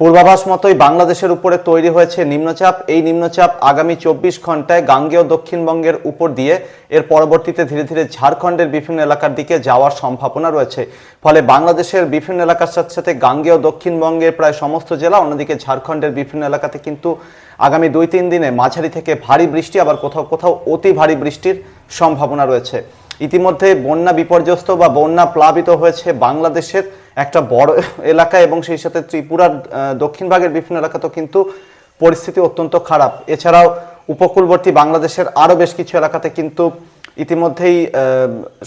পূর্বাভাস মতোই বাংলাদেশের উপরে তৈরি হয়েছে নিম্নচাপ। এই নিম্নচাপ আগামী চব্বিশ ঘন্টায় গাঙ্গেয় দক্ষিণবঙ্গের উপর দিয়ে এর পরবর্তীতে ধীরে ধীরে ঝাড়খণ্ডের বিভিন্ন এলাকার দিকে যাওয়ার সম্ভাবনা রয়েছে। ফলে বাংলাদেশের বিভিন্ন এলাকার সাথে সাথে গাঙ্গেয় দক্ষিণবঙ্গের প্রায় সমস্ত জেলা, অন্যদিকে ঝাড়খণ্ডের বিভিন্ন এলাকাতে কিন্তু আগামী দুই তিন দিনে মাঝারি থেকে ভারী বৃষ্টি, আবার কোথাও কোথাও অতি ভারী বৃষ্টির সম্ভাবনা রয়েছে। ইতিমধ্যে বন্যা বিপর্যস্ত বা বন্যা প্লাবিত হয়েছে বাংলাদেশের একটা বড় এলাকা এবং সেই সাথে ত্রিপুরার দক্ষিণ ভাগের বিভিন্ন এলাকাতেও কিন্তু পরিস্থিতি অত্যন্ত খারাপ। এছাড়াও উপকূলবর্তী বাংলাদেশের আরও বেশ কিছু এলাকাতে কিন্তু ইতিমধ্যেই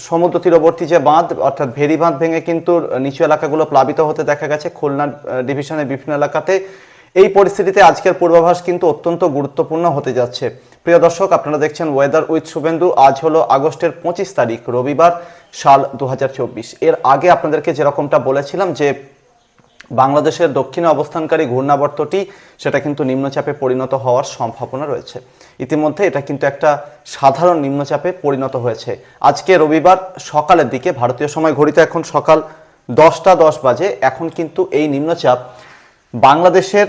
সমুদ্র তীরবর্তী যে বাঁধ, অর্থাৎ ভেরি বাঁধ ভেঙে কিন্তু নিচু এলাকাগুলো প্লাবিত হতে দেখা গেছে। খুলনা ডিভিশনের বিভিন্ন এলাকাতে এই পরিস্থিতিতে আজকের পূর্বাভাস কিন্তু অত্যন্ত গুরুত্বপূর্ণ হতে যাচ্ছে। প্রিয় দর্শক, আপনারা দেখছেন ওয়েদার উইথ শুভেন্দু। আজ হলো আগস্টের পঁচিশ তারিখ, রবিবার সাল দু হাজার চব্বিশ। এর আগে আপনাদেরকে যেরকমটা বলেছিলাম যে বাংলাদেশের দক্ষিণে অবস্থানকারী ঘূর্ণাবর্তটি, সেটা কিন্তু নিম্নচাপে পরিণত হওয়ার সম্ভাবনা রয়েছে। ইতিমধ্যে এটা কিন্তু একটা সাধারণ নিম্নচাপে পরিণত হয়েছে। আজকে রবিবার সকালের দিকে, ভারতীয় সময় ঘড়িতে এখন সকাল দশটা দশ বাজে, এখন কিন্তু এই নিম্নচাপ বাংলাদেশের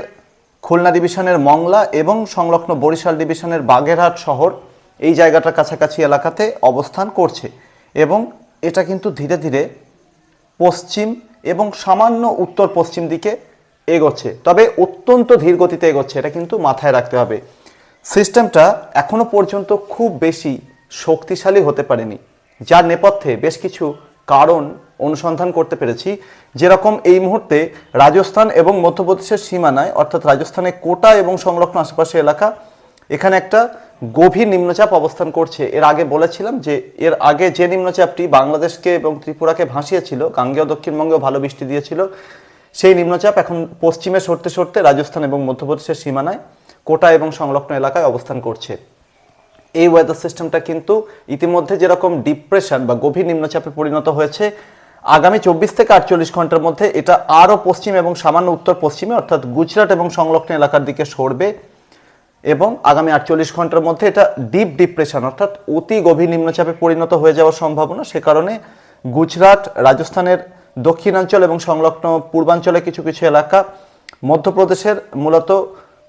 খুলনা ডিভিশনের মংলা এবং সংলগ্ন বরিশাল ডিভিশনের বাগেরহাট শহর এই জায়গাটার কাছাকাছি এলাকাতে অবস্থান করছে এবং এটা কিন্তু ধীরে ধীরে পশ্চিম এবং সামান্য উত্তর পশ্চিম দিকে এগোচ্ছে। তবে অত্যন্ত ধীর গতিতে এগোচ্ছে, এটা কিন্তু মাথায় রাখতে হবে। সিস্টেমটা এখনও পর্যন্ত খুব বেশি শক্তিশালী হতে পারেনি, যার নেপথ্যে বেশ কিছু কারণ অনুসন্ধান করতে পেরেছি। যেরকম এই মুহূর্তে রাজস্থান এবং মধ্যপ্রদেশের সীমানায়, অর্থাৎ রাজস্থানের কোটা এবং সংলগ্ন আশেপাশে এলাকা, এখানে একটা গভীর নিম্নচাপ অবস্থান করছে। এর আগে বলেছিলাম যে, এর আগে যে নিম্নচাপটি বাংলাদেশকে এবং ত্রিপুরাকে ভাসিয়েছিল, গাঙ্গেয় দক্ষিণবঙ্গেও ভালো বৃষ্টি দিয়েছিল, সেই নিম্নচাপ এখন পশ্চিমে সরতে সরতে রাজস্থান এবং মধ্যপ্রদেশের সীমানায় কোটা এবং সংলগ্ন এলাকায় অবস্থান করছে। এই ওয়েদার সিস্টেমটা কিন্তু ইতিমধ্যে যেরকম ডিপ্রেশন বা গভীর নিম্নচাপে পরিণত হয়েছে আগামী চব্বিশ থেকে আটচল্লিশ ঘণ্টার মধ্যে এটা আরও পশ্চিম এবং সামান্য উত্তর পশ্চিমে, অর্থাৎ গুজরাট এবং সংলগ্ন এলাকার দিকে সরবে এবং আগামী আটচল্লিশ ঘণ্টার মধ্যে এটা ডিপ ডিপ্রেশন, অর্থাৎ অতি গভীর নিম্নচাপে পরিণত হয়ে যাওয়ার সম্ভাবনা। সে কারণে গুজরাট, রাজস্থানের দক্ষিণাঞ্চল এবং সংলগ্ন পূর্বাঞ্চলে কিছু কিছু এলাকা, মধ্যপ্রদেশের মূলত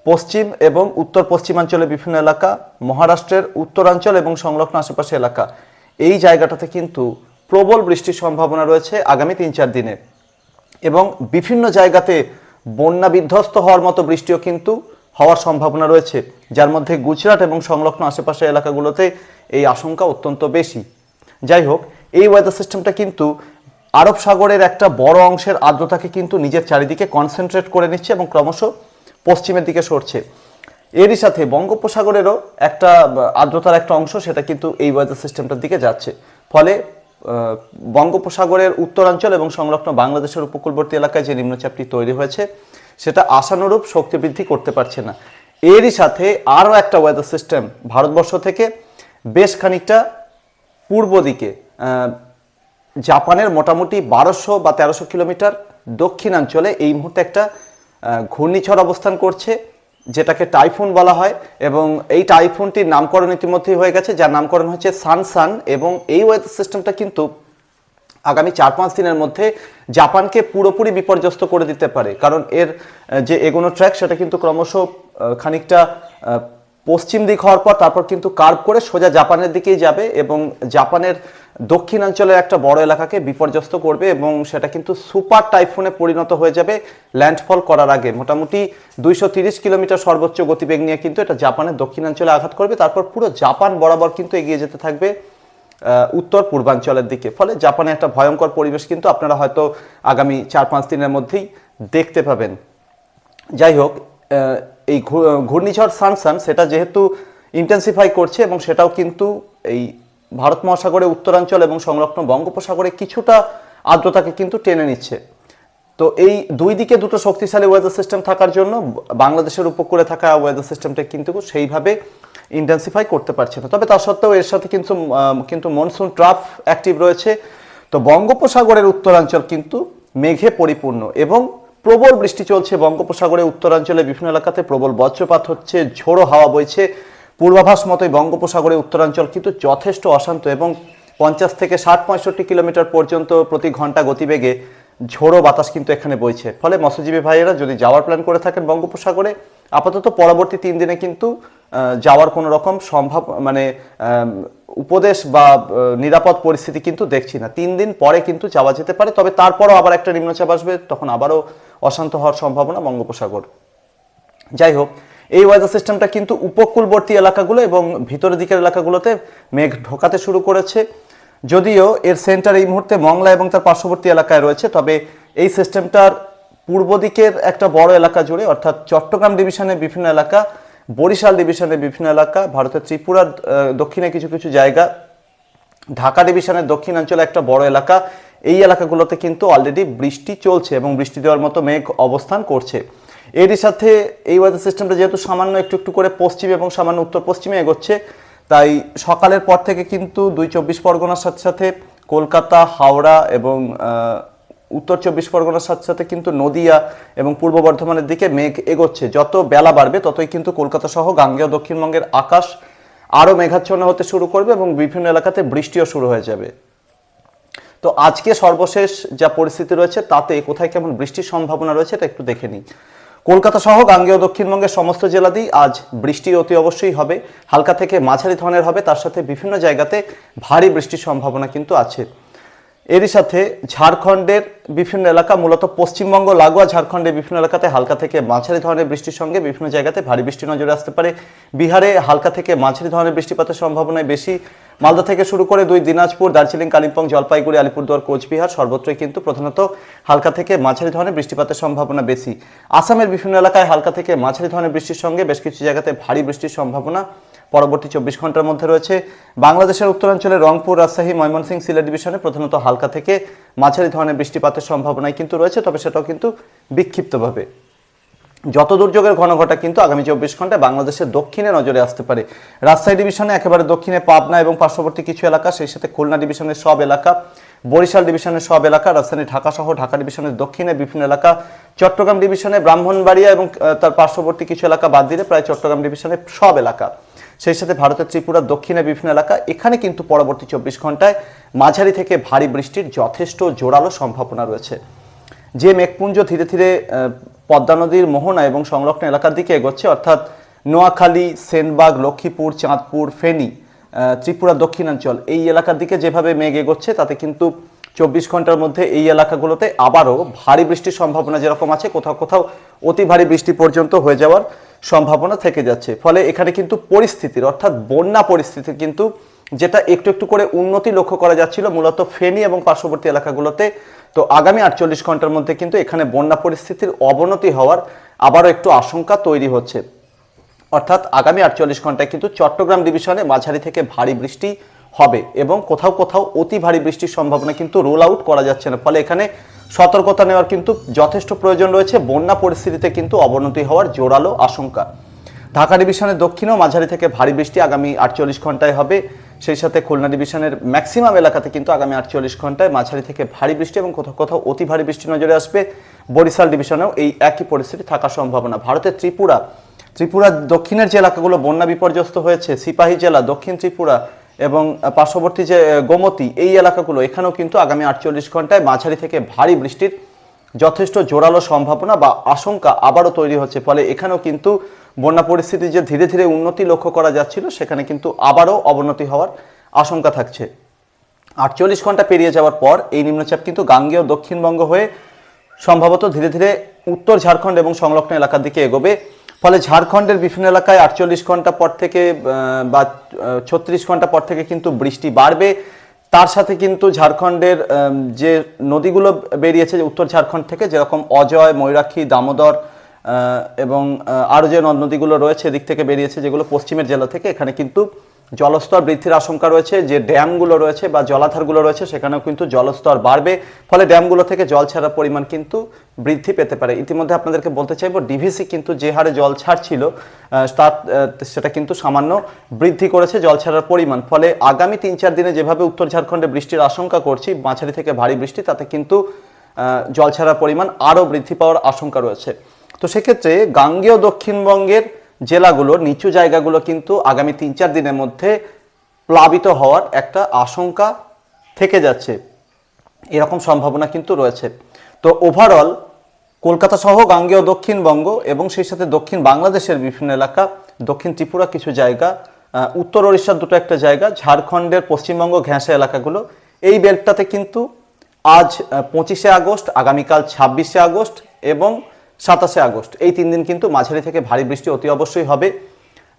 পশ্চিম এবং উত্তর পশ্চিমাঞ্চলে বিভিন্ন এলাকা, মহারাষ্ট্রের উত্তরাঞ্চল এবং সংলগ্ন আশেপাশে এলাকা, এই জায়গাটাতে কিন্তু প্রবল বৃষ্টির সম্ভাবনা রয়েছে আগামী তিন চার দিনে। এবং বিভিন্ন জায়গাতে বন্যা বিধ্বস্ত হওয়ার মতো বৃষ্টিও কিন্তু হওয়ার সম্ভাবনা রয়েছে, যার মধ্যে গুজরাট এবং সংলগ্ন আশেপাশের এলাকাগুলোতে এই আশঙ্কা অত্যন্ত বেশি। যাই হোক, এই ওয়েদার সিস্টেমটা কিন্তু আরব সাগরের একটা বড় অংশের আর্দ্রতাকে কিন্তু নিজের চারিদিকে কনসেন্ট্রেট করে নিচ্ছে এবং ক্রমশ পশ্চিমের দিকে সরছে। এরই সাথে বঙ্গোপসাগরেরও একটা আর্দ্রতার একটা অংশ, সেটা কিন্তু এই ওয়েদার সিস্টেমটার দিকে যাচ্ছে। ফলে বঙ্গোপসাগরের উত্তরাঞ্চল এবং সংলগ্ন বাংলাদেশের উপকূলবর্তী এলাকায় যে নিম্নচাপটি তৈরি হয়েছে, সেটা আশানুরূপ শক্তি বৃদ্ধি করতে পারছে না। এরই সাথে আরও একটা ওয়েদার সিস্টেম ভারতবর্ষ থেকে বেশ খানিকটা পূর্ব দিকে জাপানের মোটামুটি বারোশো বা তেরোশো কিলোমিটার দক্ষিণাঞ্চলে এই মুহূর্তে একটা ঘূর্ণিঝড় অবস্থান করছে। যেটাকে টাইফুন বলা হয় এবং এই টাইফুনটির নামকরণ ইতিমধ্যেই হয়ে গেছে, যার নামকরণ হচ্ছে সানসান এবং এই ওয়েদার সিস্টেমটা কিন্তু আগামী চার পাঁচ দিনের মধ্যে জাপানকে পুরোপুরি বিপর্যস্ত করে দিতে পারে। কারণ এর যে এগোনো ট্র্যাক সেটা কিন্তু ক্রমশ খানিকটা পশ্চিম দিক হওয়ার পর তারপর কিন্তু কার্ভ করে সোজা জাপানের দিকেই যাবে এবং জাপানের দক্ষিণাঞ্চলের একটা বড় এলাকাকে বিপর্যস্ত করবে এবং সেটা কিন্তু সুপার টাইফুনে পরিণত হয়ে যাবে ল্যান্ডফল করার আগে। মোটামুটি দুইশো কিলোমিটার সর্বোচ্চ গতিবেগ নিয়ে কিন্তু এটা জাপানের দক্ষিণাঞ্চলে আঘাত করবে। তারপর পুরো জাপান বরাবর কিন্তু এগিয়ে যেতে থাকবে উত্তর পূর্বাঞ্চলের দিকে। ফলে জাপানে একটা ভয়ঙ্কর পরিবেশ কিন্তু আপনারা হয়তো আগামী চার পাঁচ দিনের মধ্যেই দেখতে পাবেন। যাই হোক এই ঘূর্ণিঝড় সানসান সেটা যেহেতু ইন্টেন্সিফাই করছে এবং সেটাও কিন্তু এই ভারত মহাসাগরে উত্তরাঞ্চল এবং সংলগ্ন বঙ্গোপসাগরে কিছুটা আর্দ্রতাকে কিন্তু টেনে নিচ্ছে। তো এই দুই দিকে দুটো শক্তিশালী ওয়েদার সিস্টেম থাকার জন্য বাংলাদেশের উপকূলে থাকা ওয়েদার সিস্টেমটা কিন্তু সেইভাবে ইন্টেন্সিফাই করতে পারছে না। তবে তা সত্ত্বেও এর সাথে কিন্তু কিন্তু মনসুন ট্রাফ অ্যাক্টিভ রয়েছে। তো বঙ্গোপসাগরের উত্তরাঞ্চল কিন্তু মেঘে পরিপূর্ণ এবং প্রবল বৃষ্টি চলছে। বঙ্গোপসাগরের উত্তরাঞ্চলে বিভিন্ন এলাকাতে প্রবল বজ্রপাত হচ্ছে, ঝোড়ো হাওয়া বইছে। পূর্বাভাস মতোই বঙ্গোপসাগরে উত্তরাঞ্চল কিন্তু যথেষ্ট অশান্ত এবং পঞ্চাশ থেকে ষাট পঁয়ষট্টি কিলোমিটার পর্যন্ত প্রতি ঘণ্টা গতিবেগে ঝোড়ো বাতাস কিন্তু এখানে বইছে। ফলে মৎস্যজীবী ভাইয়েরা যদি যাওয়ার প্ল্যান করে থাকেন বঙ্গোপসাগরে, আপাতত পরবর্তী তিন দিনে কিন্তু যাওয়ার কোনো রকম সম্ভব মানে উপদেশ বা নিরাপদ পরিস্থিতি কিন্তু দেখছি না। তিন দিন পরে কিন্তু যাওয়া যেতে পারে, তবে তারপরও আবার একটা নিম্নচাপ আসবে, তখন আবারও অশান্ত হওয়ার সম্ভাবনা বঙ্গোপসাগর। যাই হোক এই ওয়েদার সিস্টেমটা কিন্তু উপকূলবর্তী এলাকাগুলো এবং ভিতরের দিকের এলাকাগুলোতে মেঘ ঢোকাতে শুরু করেছে। যদিও এর সেন্টার এই মুহূর্তে মংলা এবং তার পার্শ্ববর্তী এলাকায় রয়েছে, তবে এই সিস্টেমটার পূর্ব দিকের একটা বড় এলাকা জুড়ে, অর্থাৎ চট্টগ্রাম ডিভিশনের বিভিন্ন এলাকা, বরিশাল ডিভিশনের বিভিন্ন এলাকা, ভারতের ত্রিপুরার দক্ষিণে কিছু কিছু জায়গা, ঢাকা ডিভিশনের দক্ষিণাঞ্চলে একটা বড় এলাকা। এই এলাকাগুলোতে কিন্তু অলরেডি বৃষ্টি চলছে এবং বৃষ্টি দেওয়ার মতো মেঘ অবস্থান করছে। এরই সাথে এই ওয়েদার সিস্টেমটা যেহেতু সামান্য একটু একটু করে পশ্চিম এবং সামান্য উত্তর পশ্চিমে এগোচ্ছে, তাই সকালের পর থেকে কিন্তু দুই চব্বিশ পরগনার সাথে সাথে কলকাতা, হাওড়া এবং উত্তর চব্বিশ পরগনার সাথে সাথে কিন্তু নদিয়া এবং পূর্ব বর্ধমানের দিকে মেঘ এগোচ্ছে। যত বেলা বাড়বে, ততই কিন্তু কলকাতা সহ গাঙ্গেয় দক্ষিণবঙ্গের আকাশ আরও মেঘাচ্ছন্ন হতে শুরু করবে এবং বিভিন্ন এলাকাতে বৃষ্টিও শুরু হয়ে যাবে। তো আজকে সর্বশেষ যা পরিস্থিতি রয়েছে, তাতে কোথায় কেমন বৃষ্টির সম্ভাবনা রয়েছে, এটা একটু দেখে নিই। কলকাতা সহ গাঙ্গেয় দক্ষিণবঙ্গের সমস্ত জেলাতেই আজ বৃষ্টি অতি অবশ্যই হবে। হালকা থেকে মাঝারি ধরনের হবে। তার সাথে বিভিন্ন জায়গাতে ভারী বৃষ্টির সম্ভাবনা কিন্তু আছে। এরই সাথে ঝাড়খণ্ডের বিভিন্ন এলাকা, মূলত পশ্চিমবঙ্গ, লাগোয়া ঝাড়খণ্ডের বিভিন্ন এলাকাতে হালকা থেকে মাঝারি ধরনের বৃষ্টির সঙ্গে বিভিন্ন জায়গাতে ভারী বৃষ্টি নজরে আসতে পারে। বিহারে হালকা থেকে মাঝারি ধরনের বৃষ্টিপাতের সম্ভাবনায় বেশি। মালদা থেকে শুরু করে দুই দিনাজপুর, দার্জিলিং, কালিম্পং, জলপাইগুড়ি, আলিপুরদুয়ার, কোচবিহার সর্বত্রই কিন্তু প্রধানত হালকা থেকে মাঝারি ধরনের বৃষ্টিপাতের সম্ভাবনা বেশি। আসামের বিভিন্ন এলাকায় হালকা থেকে মাঝারি ধরনের বৃষ্টির সঙ্গে বেশ কিছু জায়গাতে ভারী বৃষ্টির সম্ভাবনা পরবর্তী চব্বিশ ঘণ্টার মধ্যে রয়েছে বাংলাদেশের উত্তরাঞ্চলে রংপুর, রাজশাহী, ময়মনসিংহ, সিলেট ডিভিশনে প্রধানত হালকা থেকে মাঝারি ধরনের বৃষ্টিপাতের সম্ভাবনাই কিন্তু রয়েছে, তবে সেটাও কিন্তু বিক্ষিপ্তভাবে। যত দুর্যোগের ঘনঘটা কিন্তু আগামী চব্বিশ ঘন্টায় বাংলাদেশের দক্ষিণে নজরে আসতে পারে। রাজশাহী ডিভিশনে একেবারে দক্ষিণে পাবনা এবং পার্শ্ববর্তী কিছু এলাকা, সেই সাথে খুলনা ডিভিশনের সব এলাকা, বরিশাল ডিভিশনের সব এলাকা, রাজধানী ঢাকা সহ ঢাকা ডিভিশনের দক্ষিণে বিভিন্ন এলাকা, চট্টগ্রাম ডিভিশনে ব্রাহ্মণবাড়িয়া এবং তার পার্শ্ববর্তী কিছু এলাকা বাদ দিলে প্রায় চট্টগ্রাম ডিভিশনের সব এলাকা। সেই সাথে ভারতের ত্রিপুরার দক্ষিণে বিভিন্ন এলাকা, এখানে কিন্তু পরবর্তী চব্বিশ ঘন্টায় মাঝারি থেকে ভারী বৃষ্টির যথেষ্ট জোরালো সম্ভাবনা রয়েছে। যে মেঘপুঞ্জ ধীরে ধীরে পদ্মা নদীর মোহনা এবং সংলগ্ন এলাকার দিকে এগোচ্ছে, অর্থাৎ নোয়াখালী, সেনবাগ, লক্ষ্মীপুর, চাঁদপুর, ফেনী ত্রিপুরা দক্ষিণাঞ্চল, এই এলাকার দিকে যেভাবে মেঘ এগোচ্ছে, তাতে কিন্তু চব্বিশ ঘণ্টার মধ্যে এই এলাকাগুলোতে আবারও ভারী বৃষ্টির সম্ভাবনা যেরকম আছে, কোথাও কোথাও অতি ভারী বৃষ্টি পর্যন্ত হয়ে যাওয়ার সম্ভাবনা থেকে যাচ্ছে। ফলে এখানে কিন্তু পরিস্থিতির, অর্থাৎ বন্যা পরিস্থিতির কিন্তু যেটা একটু একটু করে উন্নতি লক্ষ্য করা যাচ্ছিল মূলত ফেনী এবং পার্শ্ববর্তী এলাকাগুলোতে। তো আগামী আটচল্লিশ ঘণ্টার মধ্যে কিন্তু এখানে বন্যা পরিস্থিতির অবনতি হওয়ার আবারও একটু আশঙ্কা তৈরি হচ্ছে। অর্থাৎ আগামী আটচল্লিশ ঘন্টায় কিন্তু চট্টগ্রাম ডিভিশনে মাঝারি থেকে ভারী বৃষ্টি হবে এবং কোথাও কোথাও অতি ভারী বৃষ্টির সম্ভাবনা কিন্তু রোল আউট করা যাচ্ছে না। ফলে এখানে সতর্কতা নেওয়ার কিন্তু যথেষ্ট প্রয়োজন রয়েছে। বন্যা পরিস্থিতিতে কিন্তু অবনতি হওয়ার জোরালো আশঙ্কা। ঢাকা ডিভিশনের দক্ষিণেও মাঝারি থেকে ভারী বৃষ্টি আগামী আটচল্লিশ ঘন্টায় হবে। সেই সাথে খুলনা ডিভিশনের ম্যাক্সিমাম এলাকাতে কিন্তু আগামী আটচল্লিশ ঘন্টায় মাঝারি থেকে ভারী বৃষ্টি এবং কোথাও কোথাও অতি ভারী বৃষ্টি নজরে আসবে। বরিশাল ডিভিশনেও এই একই পরিস্থিতি থাকার সম্ভাবনা। ভারতের ত্রিপুরা ত্রিপুরার দক্ষিণের যে এলাকাগুলো বন্যা বিপর্যস্ত হয়েছে, সিপাহী জেলা, দক্ষিণ ত্রিপুরা এবং পার্শ্ববর্তী যে গোমতী, এই এলাকাগুলো, এখানেও কিন্তু আগামী আটচল্লিশ ঘন্টায় মাঝারি থেকে ভারী বৃষ্টির যথেষ্ট জোরালো সম্ভাবনা বা আশঙ্কা আবারও তৈরি হচ্ছে। ফলে এখানেও কিন্তু বন্যা পরিস্থিতি যে ধীরে ধীরে উন্নতি লক্ষ্য করা যাচ্ছিল, সেখানে কিন্তু আবারও অবনতি হওয়ার আশঙ্কা থাকছে। আটচল্লিশ ঘণ্টা পেরিয়ে যাওয়ার পর এই নিম্নচাপ কিন্তু গাঙ্গেয় দক্ষিণবঙ্গ হয়ে সম্ভবত ধীরে ধীরে উত্তর ঝাড়খণ্ড এবং সংলগ্ন এলাকার দিকে এগোবে। ফলে ঝাড়খণ্ডের বিভিন্ন এলাকায় আটচল্লিশ ঘণ্টা পর থেকে বা ছত্রিশ ঘণ্টা পর থেকে কিন্তু বৃষ্টি বাড়বে। তার সাথে কিন্তু ঝাড়খণ্ডের যে নদীগুলো বেরিয়েছে উত্তর ঝাড়খণ্ড থেকে, যেরকম অজয়, ময়ূরাক্ষী, দামোদর এবং আরও যে নদ নদীগুলো রয়েছে এদিক থেকে বেরিয়েছে যেগুলো পশ্চিমের জেলা থেকে, এখানে কিন্তু জলস্তর বৃদ্ধির আশঙ্কা রয়েছে, যে ড্যামগুলো রয়েছে বা জলাধারগুলো রয়েছে, সেখানেও কিন্তু জলস্তর বাড়বে। ফলে ড্যামগুলো থেকে জল ছাড়ার পরিমাণ কিন্তু বৃদ্ধি পেতে পারে। ইতিমধ্যে আপনাদেরকে বলতে চাইব, ডিভিসি কিন্তু যে হারে জল ছাড়ছিল তার সেটা কিন্তু সামান্য বৃদ্ধি করেছে জল ছাড়ার পরিমাণ। ফলে আগামী তিন চার দিনে যেভাবে উত্তর ঝাড়খণ্ডে বৃষ্টির আশঙ্কা করছি, মাঝারি থেকে ভারী বৃষ্টি, তাতে কিন্তু জল ছাড়ার পরিমাণ আরও বৃদ্ধি পাওয়ার আশঙ্কা রয়েছে। তো সেক্ষেত্রে গাঙ্গেয় দক্ষিণবঙ্গের জেলাগুলো, নিচু জায়গাগুলো কিন্তু আগামী তিন চার দিনের মধ্যে প্লাবিত হওয়ার একটা আশঙ্কা থেকে যাচ্ছে। এরকম সম্ভাবনা কিন্তু রয়েছে। তো ওভারঅল কলকাতা সহ গাঙ্গেয় দক্ষিণবঙ্গ এবং সেই সাথে দক্ষিণ বাংলাদেশের বিভিন্ন এলাকা, দক্ষিণ ত্রিপুরা কিছু জায়গা উত্তর ওড়িশার দুটো একটা জায়গা, ঝাড়খণ্ডের পশ্চিমবঙ্গ ঘেঁষা এলাকাগুলো, এই বেল্টটাতে কিন্তু আজ পঁচিশে আগস্ট, আগামীকাল ছাব্বিশে আগস্ট এবং সাতাশে আগস্ট। এই তিন দিন কিন্তু মাঝারি থেকে ভারী বৃষ্টি অতি অবশ্যই হবে।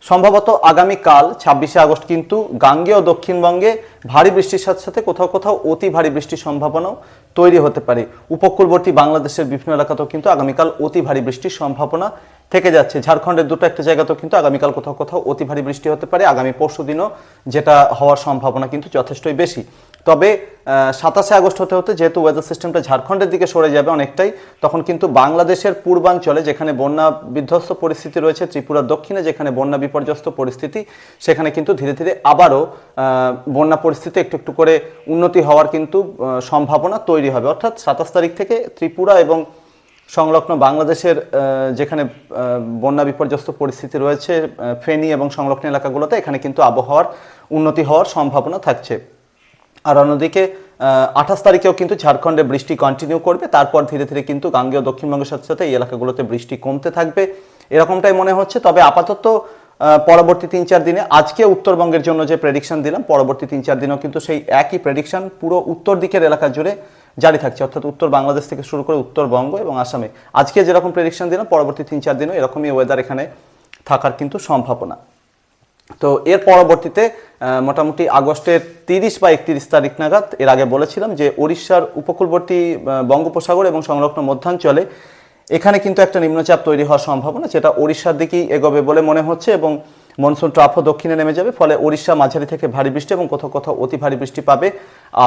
সম্ভবত আগামীকাল ছাব্বিশে আগস্ট কিন্তু গাঙ্গেয় দক্ষিণবঙ্গে ভারী বৃষ্টির সাথে সাথে কোথাও কোথাও অতি ভারী বৃষ্টির সম্ভাবনাও তৈরি হতে পারে। উপকূলবর্তী বাংলাদেশের বিভিন্ন এলাকাতেও কিন্তু আগামীকাল অতি ভারী বৃষ্টির সম্ভাবনা থেকে যাচ্ছে। ঝাড়খণ্ডের দুটো একটা জায়গাতেও কিন্তু আগামীকাল কোথাও কোথাও অতি ভারী বৃষ্টি হতে পারে। আগামী পরশু দিনও যেটা হওয়ার সম্ভাবনা কিন্তু যথেষ্টই বেশি। তবে সাতাশে আগস্ট হতে হতে যেহেতু ওয়েদার সিস্টেমটা ঝাড়খণ্ডের দিকে সরে যাবে অনেকটাই, তখন কিন্তু বাংলাদেশের পূর্বাঞ্চলে যেখানে বন্যা বিধ্বস্ত পরিস্থিতি রয়েছে, ত্রিপুরার দক্ষিণে যেখানে বন্যা বিপর্যস্ত পরিস্থিতি, সেখানে কিন্তু ধীরে ধীরে আবারও বন্যা পরিস্থিতি একটু একটু করে উন্নতি হওয়ার কিন্তু সম্ভাবনা তৈরি হবে। অর্থাৎ সাতাশ তারিখ থেকে ত্রিপুরা এবং সংলগ্ন বাংলাদেশের যেখানে বন্যা বিপর্যস্ত পরিস্থিতি রয়েছে ফেনী এবং সংলগ্ন এলাকাগুলোতে, এখানে কিন্তু আবহাওয়ার উন্নতি হওয়ার সম্ভাবনা থাকছে। আর অন্যদিকে আঠাশ তারিখেও কিন্তু ঝাড়খণ্ডে বৃষ্টি কন্টিনিউ করবে। তারপর ধীরে ধীরে কিন্তু গাঙ্গেয় দক্ষিণবঙ্গের সাথে সাথে এই এলাকাগুলোতে বৃষ্টি কমতে থাকবে। এরকমটাই মনে হচ্ছে। তবে আপাতত পরবর্তী তিন চার দিনে, আজকে উত্তরবঙ্গের জন্য যে প্রেডিকশন দিলাম, পরবর্তী তিন চার দিনেও কিন্তু সেই একই প্রেডিকশন পুরো উত্তর দিকের এলাকা জুড়ে জারি থাকছে। অর্থাৎ উত্তর বাংলাদেশ থেকে শুরু করে উত্তরবঙ্গ এবং আসামে। আজকে যেরকম প্রেডিকশন দিলাম, পরবর্তী তিন চার দিনও এরকমই ওয়েদার এখানে থাকার কিন্তু সম্ভাবনা। তো এর পরবর্তীতে মোটামুটি আগস্টের তিরিশ বা একত্রিশ তারিখ নাগাদ, এর আগে বলেছিলাম যে উড়িষ্যার উপকূলবর্তী বঙ্গোপসাগর এবং সংলগ্ন মধ্যাঞ্চলে এখানে কিন্তু একটা নিম্নচাপ তৈরি হওয়ার সম্ভাবনা, যেটা ওড়িশার দিকেই এগোবে বলে মনে হচ্ছে এবং মনসুন ট্রাফও দক্ষিণে নেমে যাবে, ফলে ওড়িশা মাঝারি থেকে ভারী বৃষ্টি এবং কোথাও কোথাও অতি ভারী বৃষ্টি পাবে।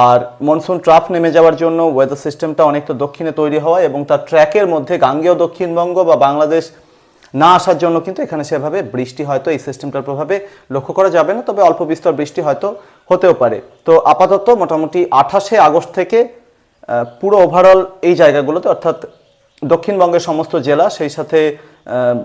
আর মনসুন ট্রাফ নেমে যাওয়ার জন্য ওয়েদার সিস্টেমটা অনেকটা দক্ষিণে তৈরি হওয়া এবং তার ট্র্যাকের মধ্যে গাঙ্গেয় দক্ষিণবঙ্গ বা বাংলাদেশ না আসার জন্য কিন্তু এখানে সেভাবে বৃষ্টি হয়তো এই সিস্টেমটার প্রভাবে লক্ষ্য করা যাবে না, তবে অল্প বিস্তর বৃষ্টি হয়তো হতেও পারে। তো আপাতত মোটামুটি আঠাশে আগস্ট থেকে পুরো ওভারঅল এই জায়গাগুলোতে, অর্থাৎ দক্ষিণবঙ্গের সমস্ত জেলা, সেই সাথে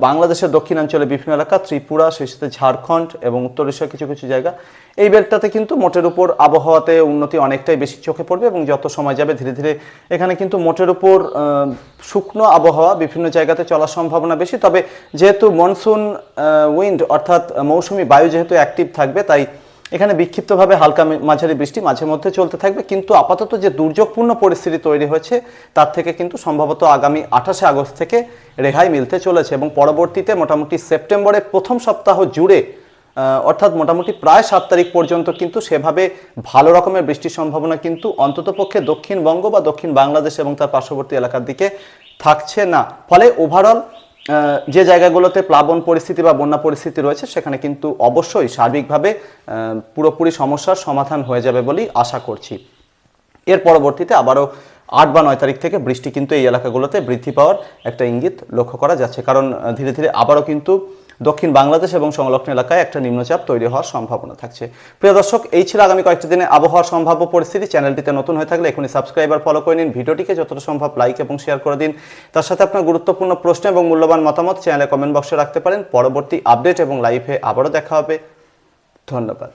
বাংলাদেশের দক্ষিণাঞ্চলে বিভিন্ন এলাকা, ত্রিপুরা, সেই সাথে ঝাড়খণ্ড এবং উত্তর এশিয়ার কিছু কিছু জায়গা। এই বেলটাতে কিন্তু মোটের উপর আবহাওয়াতে উন্নতি অনেকটাই বেশি চোখে পড়বে এবং যত সময় যাবে ধীরে ধীরে এখানে কিন্তু মোটের উপর শুকনো আবহাওয়া বিভিন্ন জায়গাতে চলার সম্ভাবনা বেশি। তবে যেহেতু মনসুন উইন্ড অর্থাৎ মৌসুমি বায়ু যেহেতু অ্যাক্টিভ থাকবে, তাই এখানে বিক্ষিপ্তভাবে হালকা মাঝারি বৃষ্টি মাঝে মধ্যে চলতে থাকবে, কিন্তু আপাতত যে দুর্যোগপূর্ণ পরিস্থিতি তৈরি হয়েছে, তার থেকে কিন্তু সম্ভবত আগামী আঠাশে আগস্ট থেকে রেহাই মিলতে চলেছে এবং পরবর্তীতে মোটামুটি সেপ্টেম্বরের প্রথম সপ্তাহ জুড়ে অর্থাৎ মোটামুটি প্রায় সাত তারিখ পর্যন্ত কিন্তু সেভাবে ভালো রকমের বৃষ্টির সম্ভাবনা কিন্তু অন্ততপক্ষে দক্ষিণবঙ্গ বা দক্ষিণ বাংলাদেশ এবং তার পার্শ্ববর্তী এলাকার দিকে থাকছে না। ফলে ওভারঅল যে জায়গাগুলোতে প্লাবন পরিস্থিতি বা বন্যা পরিস্থিতি রয়েছে, সেখানে কিন্তু অবশ্যই সার্বিকভাবে পুরোপুরি সমস্যার সমাধান হয়ে যাবে বলেই আশা করছি। এর পরবর্তীতে আবারও আট বা নয় তারিখ থেকে বৃষ্টি কিন্তু এই এলাকাগুলোতে বৃদ্ধি পাওয়ার একটা ইঙ্গিত লক্ষ্য করা যাচ্ছে। কারণ ধীরে ধীরে আবারও কিন্তু দক্ষিণ বাংলাদেশ এবং সংলগ্ন এলাকায় একটা নিম্নচাপ তৈরি হওয়ার সম্ভাবনা থাকছে। প্রিয় দর্শক, এই ছিল আগামী কয়েকটি দিনে আবহাওয়ার সম্ভাব্য পরিস্থিতি। চ্যানেলটিতে নতুন হয়ে থাকলে এখনই সাবস্ক্রাইবার ফলো করে নিন। ভিডিওটিকে যতটা সম্ভব লাইক এবং শেয়ার করে দিন। তার সাথে আপনার গুরুত্বপূর্ণ প্রশ্ন এবং মূল্যবান মতামত চ্যানেলে কমেন্ট বক্সে রাখতে পারেন। পরবর্তী আপডেট এবং লাইভে আবারও দেখা হবে। ধন্যবাদ।